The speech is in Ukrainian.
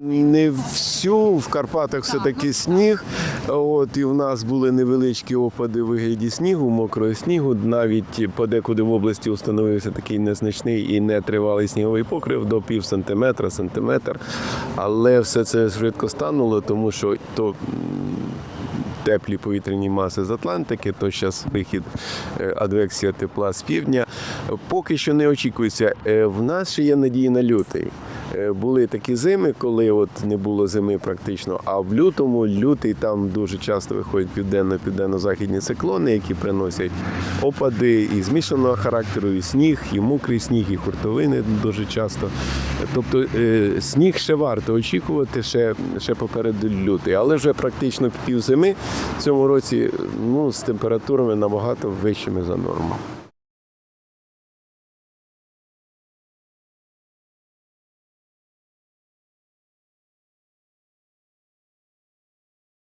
Не всю в Карпатах все таки сніг. От і в нас були невеличкі опади вигляді снігу, мокрого снігу. Навіть подекуди в області установився такий незначний і нетривалий сніговий покрив до пів сантиметра, сантиметр. Але все це швидко стануло, тому що то теплі повітряні маси з Атлантики, то зараз вихід е, адвексія тепла з півдня. Поки що не очікується. Е, В нас ще є надії на лютий. Е, Були такі зими, коли от не було зими практично. А в лютому, лютий там дуже часто виходять південно-південно-західні циклони, які приносять опади і змішаного характеру, і сніг, і мокрий сніг, і хуртовини дуже часто. Тобто е, сніг ще варто очікувати, ще, ще попереду лютий, але вже практично пів зими в цьому році ну, з температурами набагато вищими за норму.